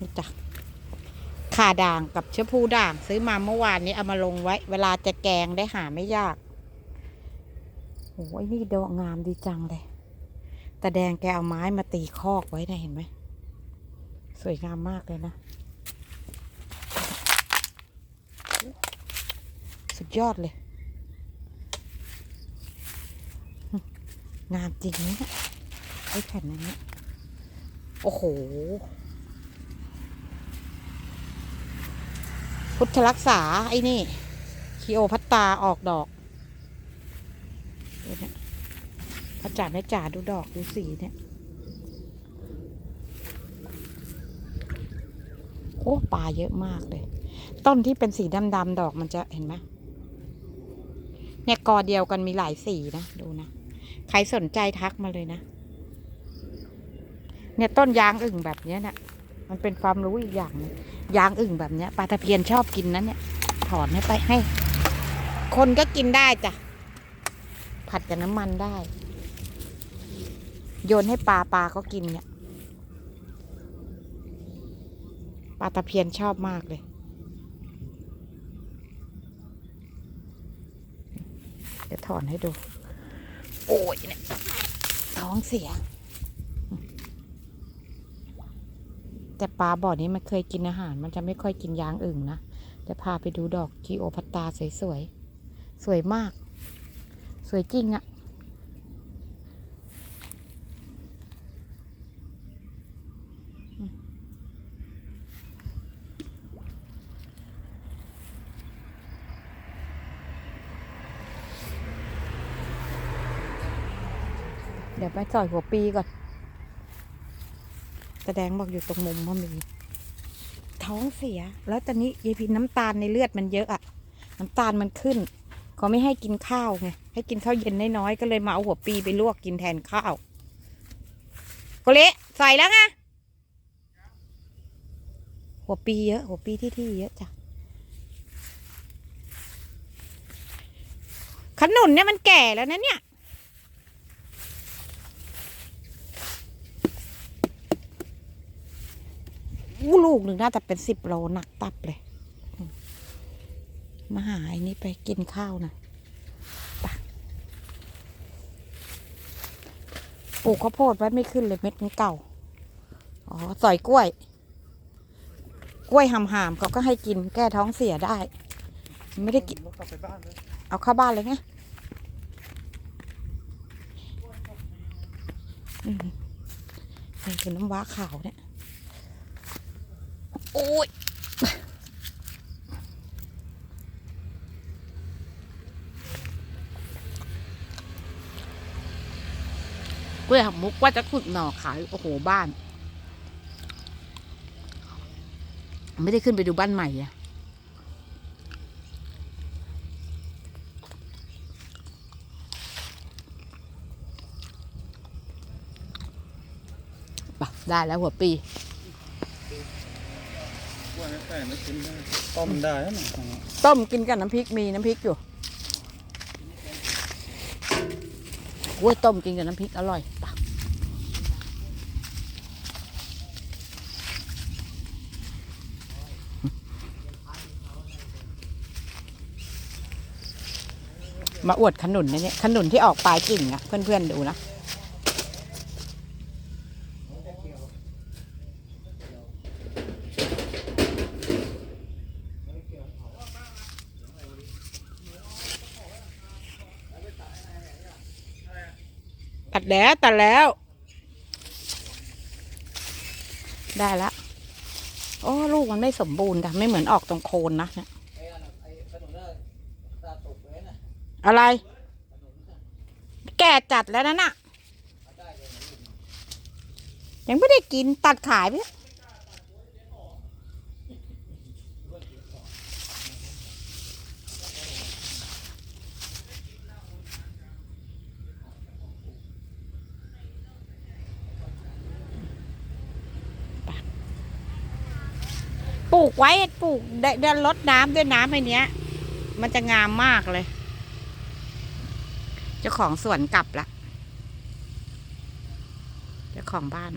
นี่จ้ะข่าด่างกับเชื้อพูด่าง ซื้อมาเมื่อวานนี้เอามาลงไว้ เวลาจะแกงได้หาไม่ยากโอ้ยนี่ดอกงามดีจังเลยแต่แดงแกเอาไม้มาตีคอกไว้นะเห็นไหม สวยงามมากเลยนะ สุดยอดเลย งามจริงนะเนี่ยไอ้แผ่นนั้โอ้โห พุทธรักษาไอ้นี่คีโอพัตตาออกดอกพระจ่าแม่จ่าดูดอกดูสีเนี่ยโอ้ปลาเยอะมากเลย ต้นที่เป็นสีดำๆดอกมันจะเห็นไหมเนี่ยกอเดียวกันมีหลายสีนะ ดูนะ ใครสนใจทักมาเลยนะ เนี่ยต้นยางอึ่งแบบเนี้ยนะ่ะ มันเป็นความรู้อีกอย่างหนึง ยางอึ่งแบบเนี้ยปลาตะเพียนชอบกินนะเนี่ย ถอนให้ไปให้ คนก็กินได้จ้ะ ผัดกับน้ำมันได้ โยนให้ปลาปลาก็กินเนี่ยปลาตะเพียนชอบมากเลย เดี๋ยวถอนให้ดู โอ้ยเนี่ยท้องเสีย แต่ปลาบ่อนี้มันเคยกินอาหาร มันจะไม่ค่อยกินยางอึ่งนะจะพาไปดูดอกกีโอพัตตาสวยๆ สวยมาก สวยจริงอะเดี๋ยวไปสอยหัวปีก่อน แสดงบอกอยู่ตรงมุมมันมี ท้องเสีย แล้วตอนนี้ยายพินน้ำตาลในเลือดมันเยอะอะน้ำตาลมันขึ้นเขาไม่ให้กินข้าวไงให้กินข้าวเย็นน้อยๆก็เลยมาเอาหัวปีไปลวกกินแทนข้าวโกเละใส่แล้วไงหัวปีเยอะ หัวปีที่ที่เยอะจ้ะขนุนเนี่ยมันแก่แล้วนะเนี่ย ลูกหนึ่งน่าจะเป็นสิบโลหนักตับเลย มาหาไอ้นี่ไปกินข้าวนะไปปลูกข้าวโพดไว้ไม่ขึ้นเลยเม็ดมันเก่า อ๋อสอยกล้วย กล้วยหำๆเขาก็ให้กินแก้ท้องเสียได้ ไม่ได้กิน เอาเข้าบ้านเลยไงนี่คือน้ำว้าขาวเนี่ย อ้ยกล้วยหักมุกว่าจะขุดหน่อขาย โอ้โห บ้าน ไม่ได้ขึ้นไปดูบ้านใหม่อะไปได้แล้วหัวปี แต่ไม่กินได้ต้มได้นะต้มกินกับน้ำพริกมีน้ำพริกอยู่กล้วยต้มกินกับน้ำพริกอร่อยปะมาอวดขนุนนะเนี่ยขนุนที่ออกปลายกิ่งอะเพื่อนๆดูนะ แล้วตัดแล้ว ได้ละโอ้ลูกมันไม่สมบูรณ์ค่ะไม่เหมือนออกตรงโคนนะเนี่ยอะไร แก่จัดแล้วนั่นน่ะยังไม่ได้กินตัดขายไปแล้ว ลูกไว้ปลูกได้ได้ลดน้ำด้วยน้ำไอเนี้ย มันจะงามมากเลย เจ้าของสวนกลับละเจ้าของบ้าน